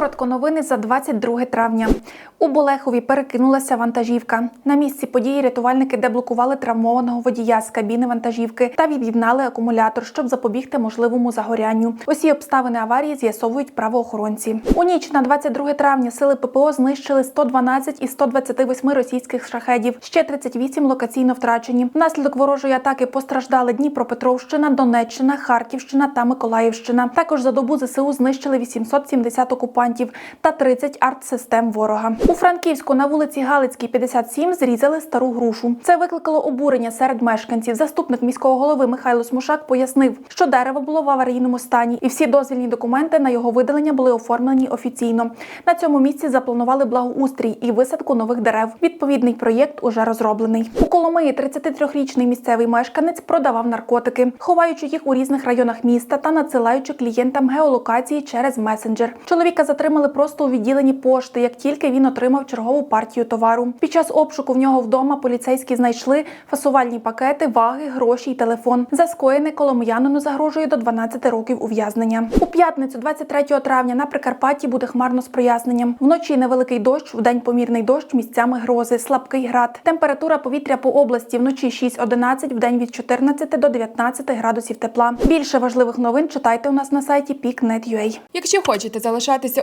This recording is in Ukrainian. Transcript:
Коротко новини за 22 травня. У Болехові перекинулася вантажівка. На місці події рятувальники деблокували травмованого водія з кабіни вантажівки та від'єднали акумулятор, щоб запобігти можливому загорянню. Усі обставини аварії з'ясовують правоохоронці. У ніч на 22 травня сили ППО знищили 112 із 128 російських шахедів. Ще 38 локаційно втрачені. Внаслідок ворожої атаки постраждали Дніпропетровщина, Донеччина, Харківщина та Миколаївщина. Також за добу ЗСУ знищили 870 окупантів та 30 артсистем ворога. У Франківську на вулиці Галицькій, 57, зрізали стару грушу. Це викликало обурення серед мешканців. Заступник міського голови Михайло Смушак пояснив, що дерево було в аварійному стані, і всі дозвільні документи на його видалення були оформлені офіційно. На цьому місці запланували благоустрій і висадку нових дерев. Відповідний проєкт уже розроблений. У Коломиї 33-річний місцевий мешканець продавав наркотики, ховаючи їх у різних районах міста та надсилаючи клієнтам геолокації через месенджер. Чоловіка затримали просто у відділенні пошти, як тільки він отримав чергову партію товару. Під час обшуку в нього вдома поліцейські знайшли фасувальні пакети, ваги, гроші й телефон. За скоєне коломиянину загрожує до 12 років ув'язнення. У п'ятницю, 23 травня, на Прикарпатті буде хмарно з проясненням. Вночі невеликий дощ, вдень помірний дощ, місцями грози, слабкий град. Температура повітря по області вночі 6-11, вдень від 14 до 19 градусів тепла. Більше важливих новин читайте у нас на сайті peaknet.ua. Якщо хочете залишатися